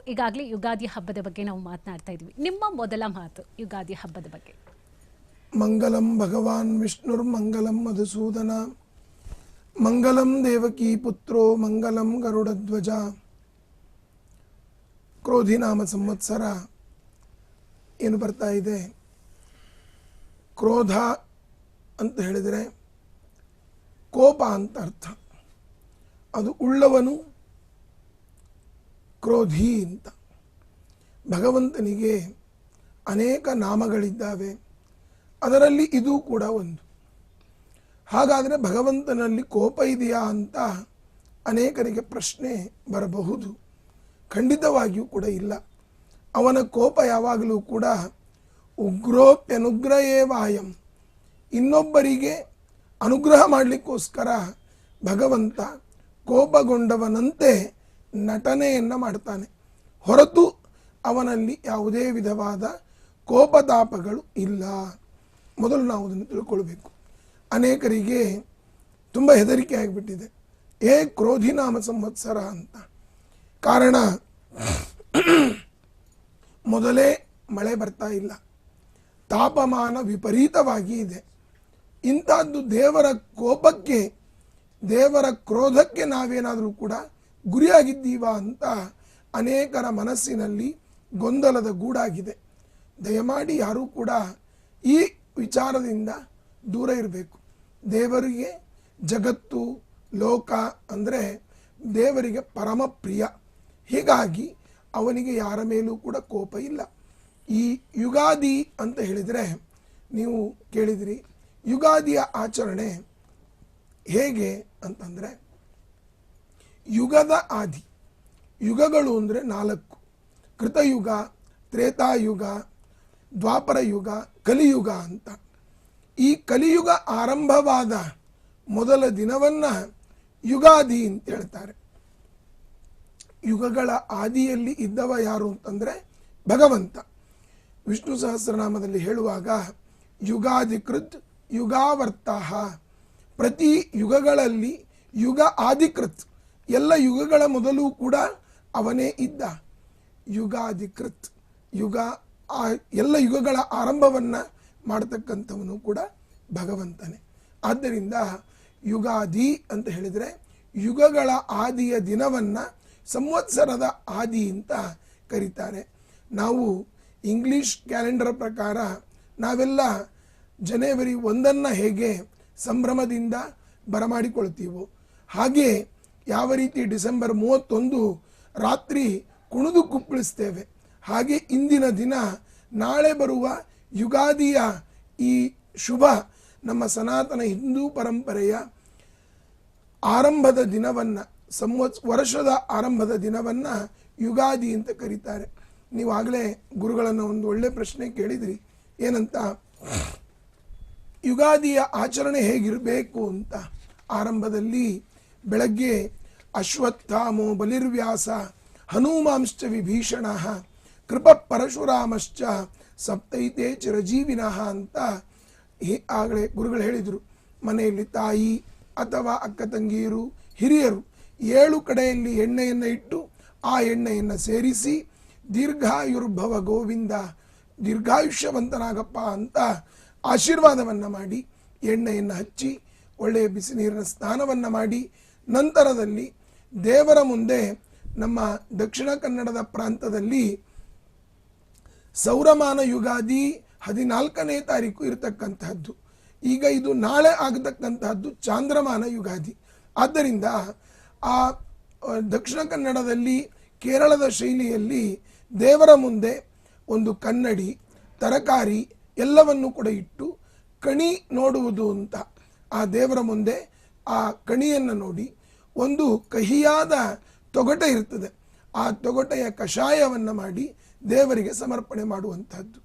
ಈಗಾಗಲೇ ಯುಗಾದಿ ಹಬ್ಬದ ಬಗ್ಗೆ ನಾವು ಮಾತನಾಡ್ತಾ ಇದ್ವಿ. ನಿಮ್ಮ ಮೊದಲ ಮಾತು ಯುಗಾದಿ ಹಬ್ಬದ ಬಗ್ಗೆ. ಮಂಗಲಂ ಭಗವಾನ್ ವಿಷ್ಣುರ್ ಮಂಗಲಂ ಮಧುಸೂದನ. ಮಂಗಲಂ ದೇವಕಿ ಪುತ್ರೋ ಮಂಗಲಂ ಗರುಡಧ್ವಜ. ಕ್ರೋಧಿನಾಮ ಸಂವತ್ಸರ. ಏನು ಬರ್ತಾ ಇದೆ? ಕ್ರೋಧ ಅಂತ ಹೇಳಿದರೆ ಕೋಪ ಅಂತ ಅರ್ಥ. ಅದು ಉಳ್ಳವನು ಕ್ರೋಧಿ ಅಂತ. ಭಗವಂತನಿಗೆ ಅನೇಕ ನಾಮಗಳಿದ್ದಾವೆ. ಅದರಲ್ಲಿ ಇದು ಕೂಡ ಒಂದು. ಹಾಗಾದರೆ ಭಗವಂತನಲ್ಲಿ ಕೋಪ ಇದೆಯಾ ಅಂತ ಅನೇಕರಿಗೆ ಪ್ರಶ್ನೆ ಬರಬಹುದು. ಖಂಡಿತವಾಗಿಯೂ ಕೂಡ ಇಲ್ಲ. ಅವನ ಕೋಪ ಯಾವಾಗಲೂ ಕೂಡ ಉಗ್ರೋಪ್ಯನುಗ್ರಹೇ ವಾಯಂ ಇನ್ನೊಬ್ಬರಿಗೆ ಅನುಗ್ರಹ ಮಾಡಲಿಕ್ಕೋಸ್ಕರ ಭಗವಂತ ಕೋಪಗೊಂಡವನಂತೆ ನಟನೆಯನ್ನು ಮಾಡ್ತಾನೆ. ಹೊರತು ಅವನಲ್ಲಿ ಯಾವುದೇ ವಿಧವಾದ ಕೋಪತಾಪಗಳು ಇಲ್ಲ. ಮೊದಲು ನಾವು ಅದನ್ನು ತಿಳ್ಕೊಳ್ಬೇಕು. ಅನೇಕರಿಗೆ ತುಂಬ ಹೆದರಿಕೆ ಆಗಿಬಿಟ್ಟಿದೆ. ಏ ಕ್ರೋಧಿನಾಮ ಸಂವತ್ಸರ ಅಂತ. ಕಾರಣ ಮೊದಲೇ ಮಳೆ ಬರ್ತಾ ಇಲ್ಲ. ತಾಪಮಾನ ವಿಪರೀತವಾಗಿ ಇದೆ. ಇಂಥದ್ದು ದೇವರ ಕೋಪಕ್ಕೆ, ದೇವರ ಕ್ರೋಧಕ್ಕೆ ನಾವೇನಾದರೂ ಕೂಡ ಗುರಿಯಾಗಿದ್ದೀವಾ ಅಂತ ಅನೇಕರ ಮನಸ್ಸಿನಲ್ಲಿ ಗೊಂದಲದ ಗೂಡಾಗಿದೆ. ದಯಮಾಡಿ ಯಾರೂ ಕೂಡ ಈ ವಿಚಾರದಿಂದ ದೂರ ಇರಬೇಕು. ದೇವರಿಗೆ ಜಗತ್ತು, ಲೋಕ ಅಂದರೆ ದೇವರಿಗೆ ಪರಮ ಪ್ರಿಯ. ಹೀಗಾಗಿ ಅವನಿಗೆ ಯಾರ ಮೇಲೂ ಕೂಡ ಕೋಪ ಇಲ್ಲ. ಈ ಯುಗಾದಿ ಅಂತ ಹೇಳಿದರೆ ನೀವು ಕೇಳಿದಿರಿ, ಯುಗಾದಿಯ ಆಚರಣೆ ಹೇಗೆ ಅಂತಂದರೆ ಯುಗದ ಆದಿ. ಯುಗಗಳು ಅಂದರೆ ನಾಲ್ಕು. ಕೃತಯುಗ, ತ್ರೇತಾಯುಗ ದ್ವಾಪರ ಯುಗ ಕಲಿಯುಗ ಅಂತ. ಈ ಕಲಿಯುಗ ಆರಂಭವಾದ ಮೊದಲ ದಿನವನ್ನು ಯುಗಾದಿ ಅಂತ ಹೇಳ್ತಾರೆ. ಯುಗಗಳ ಆದಿಯಲ್ಲಿ ಇದ್ದವ ಯಾರು ಅಂತಂದರೆ ಭಗವಂತ. ವಿಷ್ಣು ಸಹಸ್ರನಾಮದಲ್ಲಿ ಹೇಳುವಾಗ ಯುಗಾಧಿಕೃತ್ ಯುಗಾವರ್ತಾಹ. ಪ್ರತಿ ಯುಗಗಳಲ್ಲಿ ಯುಗ ಆದಿಕೃತ್. ಎಲ್ಲ ಯುಗಗಳ ಮೊದಲು ಕೂಡ ಅವನೇ ಇದ್ದ. ಯುಗಾಧಿಕೃತ್, ಯುಗ ಎಲ್ಲ ಯುಗಗಳ ಆರಂಭವನ್ನು ಮಾಡತಕ್ಕಂಥವನು ಕೂಡ ಭಗವಂತನೇ. ಆದ್ದರಿಂದ ಯುಗಾದಿ ಅಂತ ಹೇಳಿದರೆ ಯುಗಗಳ ಆದಿಯ ದಿನವನ್ನು ಸಂವತ್ಸರದ ಆದಿ ಅಂತ ಕರೀತಾರೆ. ನಾವು ಇಂಗ್ಲಿಷ್ ಕ್ಯಾಲೆಂಡರ್ ಪ್ರಕಾರ ನಾವೆಲ್ಲ ಜನವರಿ ಒಂದನ್ನು ಹೇಗೆ ಸಂಭ್ರಮದಿಂದ ಬರಮಾಡಿಕೊಳ್ತೀವೋ ಹಾಗೆ ಯಾವ ರೀತಿ ಡಿಸೆಂಬರ್ ಮೂವತ್ತೊಂದು ರಾತ್ರಿ ಕುಣಿದು ಕುಪ್ಪಳಿಸ್ತೇವೆ, ಹಾಗೆ ಇಂದಿನ ದಿನ ನಾಳೆ ಬರುವ ಯುಗಾದಿಯ ಈ ಶುಭ ನಮ್ಮ ಸನಾತನ ಹಿಂದೂ ಪರಂಪರೆಯ ಆರಂಭದ ದಿನವನ್ನು, ಸಂವತ್ಸ, ವರ್ಷದ ಆರಂಭದ ದಿನವನ್ನು ಯುಗಾದಿ ಅಂತ ಕರೀತಾರೆ. ನೀವು ಆಗಲೇ ಗುರುಗಳನ್ನು ಒಂದು ಒಳ್ಳೆ ಪ್ರಶ್ನೆ ಕೇಳಿದ್ರಿ, ಏನಂತ? ಯುಗಾದಿಯ ಆಚರಣೆ ಹೇಗಿರಬೇಕು ಅಂತ ಆರಂಭದಲ್ಲಿ ಬೆಳಗ್ಗೆ ಅಶ್ವತ್ಥಾಮೋ ಬಲಿರ್ವ್ಯಾಸ ಹನುಮಾಂಶ್ಚ ವಿಭೀಷಣ, ಕೃಪ ಪರಶುರಾಮಶ್ಚ ಸಪ್ತೈತೆ ಚಿರಜೀವಿನಃ ಅಂತ ಆಗಲೇ ಗುರುಗಳು ಹೇಳಿದರು. ಮನೆಯಲ್ಲಿ ತಾಯಿ ಅಥವಾ ಅಕ್ಕ ತಂಗಿಯರು, ಹಿರಿಯರು ಏಳು ಕಡೆಯಲ್ಲಿ ಎಣ್ಣೆಯನ್ನು ಇಟ್ಟು ಆ ಎಣ್ಣೆಯನ್ನು ಸೇರಿಸಿ, ದೀರ್ಘಾಯುರ್ಭವ ಗೋವಿಂದ, ದೀರ್ಘಾಯುಷ್ಯವಂತನಾಗಪ್ಪ ಅಂತ ಆಶೀರ್ವಾದವನ್ನು ಮಾಡಿ, ಎಣ್ಣೆಯನ್ನು ಹಚ್ಚಿ, ಒಳ್ಳೆಯ ಬಿಸಿ ನೀರಿನ ಸ್ನಾನವನ್ನು ಮಾಡಿ ನಂತರದಲ್ಲಿ ದೇವರ ಮುಂದೆ ನಮ್ಮ ದಕ್ಷಿಣ ಕನ್ನಡದ ಪ್ರಾಂತದಲ್ಲಿ ಸೌರಮಾನ ಯುಗಾದಿ ಹದಿನಾಲ್ಕನೇ ತಾರೀಕು ಇರತಕ್ಕಂತಹದ್ದು. ಈಗ ಇದು ನಾಳೆ ಆಗತಕ್ಕಂತಹದ್ದು ಚಾಂದ್ರಮಾನ ಯುಗಾದಿ. ಆದ್ದರಿಂದ ಆ ದಕ್ಷಿಣ ಕನ್ನಡದಲ್ಲಿ ಕೇರಳದ ಶೈಲಿಯಲ್ಲಿ ದೇವರ ಮುಂದೆ ಒಂದು ಕನ್ನಡಿ, ತರಕಾರಿ ಎಲ್ಲವನ್ನು ಕೂಡ ಇಟ್ಟು ಕಣಿ ನೋಡುವುದು ಅಂತ ಆ ದೇವರ ಮುಂದೆ ಆ ಕಣಿಯನ್ನು ನೋಡಿ ಒಂದು ಕಹಿಯಾದ ತೊಗಟೆ ಇರ್ತದೆ ಆ ತೊಗಟೆಯ ಕಷಾಯವನ್ನು ಮಾಡಿ ದೇವರಿಗೆ ಸಮರ್ಪಣೆ ಮಾಡುವಂಥದ್ದು